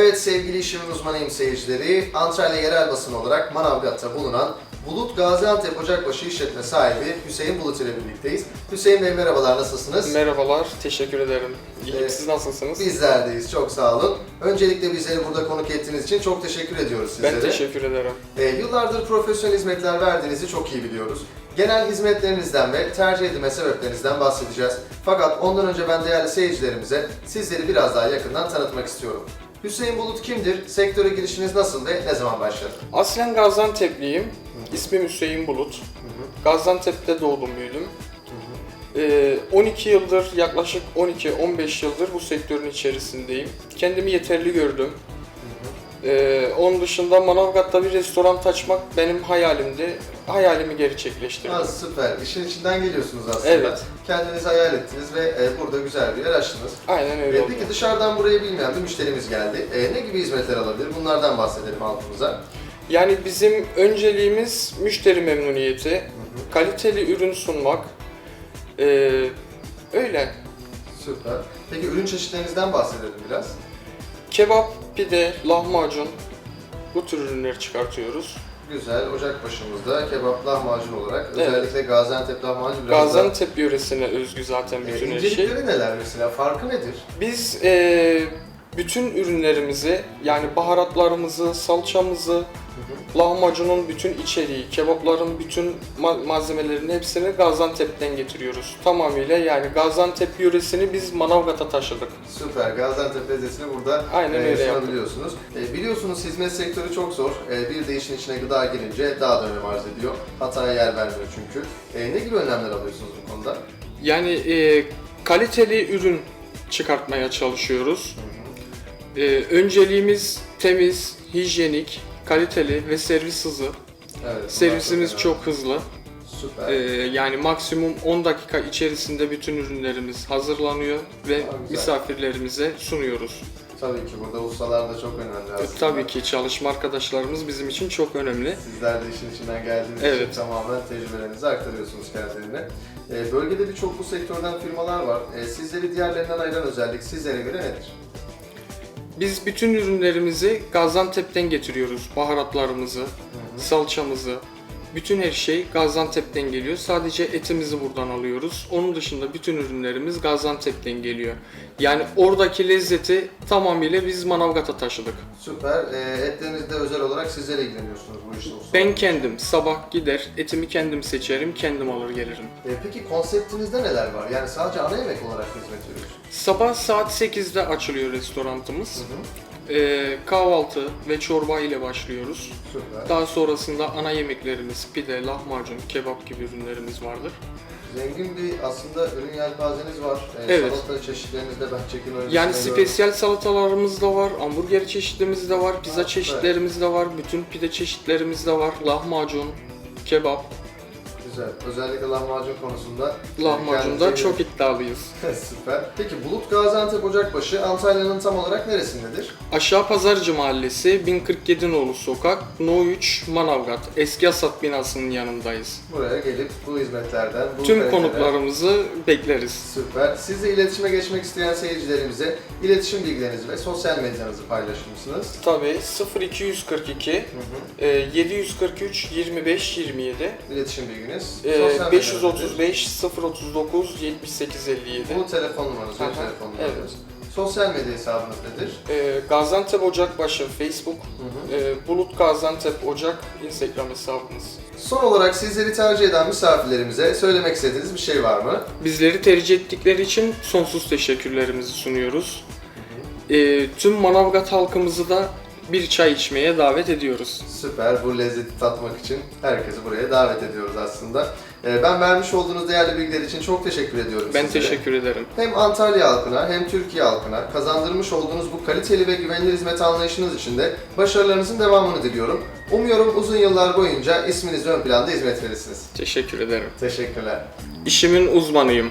Evet sevgili işimin uzmanıyım seyircileri, Antalya yerel basın olarak Manavgat'ta bulunan Bulut Gaziantep Ocakbaşı işletme sahibi Hüseyin Bulut ile birlikteyiz. Hüseyin Bey merhabalar, nasılsınız? Merhabalar, teşekkür ederim. İyiyim, Ee, siz nasılsınız? Bizlerdeyiz, çok sağ olun. Öncelikle bizleri burada konuk ettiğiniz için çok teşekkür ediyoruz sizlere. ben teşekkür ederim. Ee, yıllardır profesyonel hizmetler verdiğinizi çok iyi biliyoruz. Genel hizmetlerinizden ve tercih edilme sebeplerinizden bahsedeceğiz. Fakat ondan önce ben değerli seyircilerimize sizleri biraz daha yakından tanıtmak istiyorum. Hüseyin Bulut kimdir? Sektöre girişiniz nasıl ve ne zaman başladı? Aslen Gaziantep'liyim. İsmim Hüseyin Bulut. Gaziantep'te doğdum, büyüdüm. Ee, 12 yıldır, yaklaşık 12-15 yıldır bu sektörün içerisindeyim. Kendimi yeterli gördüm. Ee, onun dışında Manavgat'ta bir restoran açmak benim hayalimdi. Hayalimi gerçekleştirdim. Ha, süper. İşin içinden geliyorsunuz aslında. Evet. Kendiniz hayal ettiniz ve e, burada güzel bir yer açtınız. Aynen öyle E, oldu. peki dışarıdan burayı bilmeyen bir müşterimiz geldi. E, ne gibi hizmetler alabilir? Bunlardan bahsedelim halkımıza. Yani bizim önceliğimiz müşteri memnuniyeti, kaliteli ürün sunmak. Ee, öyle. Süper. Peki ürün çeşitlerinizden bahsedelim biraz. Kebap, pide, lahmacun bu tür ürünleri çıkartıyoruz. Güzel. Ocak başımızda kebap lahmacun olarak Evet. özellikle Gaziantep lahmacun biraz Gaziantep yöresine özgü zaten. E, bütün her şey. incelikleri neler mesela? Farkı nedir? Biz ee, bütün ürünlerimizi yani baharatlarımızı, salçamızı, lahmacunun bütün içeriği, kebapların bütün ma- malzemelerini hepsini Gaziantep'ten getiriyoruz. Tamamıyla yani Gaziantep yöresini biz Manavgat'a taşıdık. Süper. Gaziantep lezzetini burada Aynen e, öyle sunabiliyorsunuz. E, biliyorsunuz hizmet sektörü çok zor. E, bir de işin içine gıda girince daha da önem arz ediyor. Hataya yer vermiyor çünkü. E, ne gibi önlemler alıyorsunuz bu konuda? Yani e, kaliteli ürün çıkartmaya çalışıyoruz. E, önceliğimiz temiz, hijyenik, kaliteli ve servis hızı. Evet. Servisimiz bunlar çok hızlı. Süper. E, yani maksimum 10 dakika içerisinde bütün ürünlerimiz hazırlanıyor ve güzel. misafirlerimize sunuyoruz. Tabii ki burada ustalar da çok önemli E, aslında. tabii ki çalışma arkadaşlarımız bizim için çok önemli. Sizler de işin içinden geldiğiniz Evet. için tamamen tecrübelerinizi aktarıyorsunuz kendilerine. E, bölgede birçok bu sektörden firmalar var. E, sizleri diğerlerinden ayıran özellik sizlere göre nedir? Biz bütün ürünlerimizi Gaziantep'ten getiriyoruz. Baharatlarımızı, salçamızı, bütün her şey Gaziantep'ten geliyor. Sadece etimizi buradan alıyoruz. Onun dışında bütün ürünlerimiz Gaziantep'ten geliyor. Yani oradaki lezzeti tamamıyla biz Manavgat'a taşıdık. Süper. E, etlerinizde özel olarak sizlere ilgileniyorsunuz bu işte. Ben kendim sabah gider, etimi kendim seçerim, kendim alır gelirim. E, peki konseptinizde neler var? Yani sadece ana yemek olarak hizmet veriyorsunuz. Sabah saat 8'de açılıyor restoranımız. Ee, kahvaltı ve çorba ile başlıyoruz. Süper. Daha sonrasında ana yemeklerimiz, pide, lahmacun, kebap gibi ürünlerimiz vardır. Zengin bir aslında ürün yelpazeniz var. E, Evet. Salata çeşitlerinizde ben çekim öncesinde Yani gördüm. spesiyel salatalarımız da var, hamburger çeşitlerimiz de var, pizza süper. çeşitlerimiz de var, bütün pide çeşitlerimiz de var, lahmacun, kebap. Güzel. Özellikle lahmacun konusunda. Lahmacunda çok iddialıyız. Süper. Peki Bulut Gaziantep Ocakbaşı Antalya'nın tam olarak neresindedir? Aşağı Pazarcı Mahallesi, 1047 nolu sokak, No 3, Manavgat. Eski Asat binasının yanındayız. Buraya gelip bu hizmetlerden, bu Tüm kalitelere- konuklarımızı bekleriz. Süper. Siz de iletişime geçmek isteyen seyircilerimize iletişim bilgilerinizi ve sosyal medyanızı paylaşır mısınız? Tabii 0242 e, 743 25 27 İletişim bilginiz. E, sosyal medyanız 535 039 78 57 nedir? Bu telefon numaranız, cep telefon evet. numaranız. Sosyal medya hesabınız nedir? e, Gaziantep Ocakbaşı Facebook, Hı hı. e, Bulut Gaziantep Ocak Instagram hesabımız. Son olarak sizleri tercih eden misafirlerimize söylemek istediğiniz bir şey var mı? Bizleri tercih ettikleri için sonsuz teşekkürlerimizi sunuyoruz. E, tüm Manavgat halkımızı da bir çay içmeye davet ediyoruz. Süper. Bu lezzeti tatmak için herkesi buraya davet ediyoruz aslında. Ee, Ben vermiş olduğunuz değerli bilgiler için çok teşekkür ediyorum Ben sizlere. teşekkür ederim. Hem Antalya halkına hem Türkiye halkına kazandırmış olduğunuz bu kaliteli ve güvenilir hizmet anlayışınız için de başarılarınızın devamını diliyorum. Umuyorum uzun yıllar boyunca isminiz ön planda hizmet verirsiniz. Teşekkür ederim. Teşekkürler. İşimin uzmanıyım.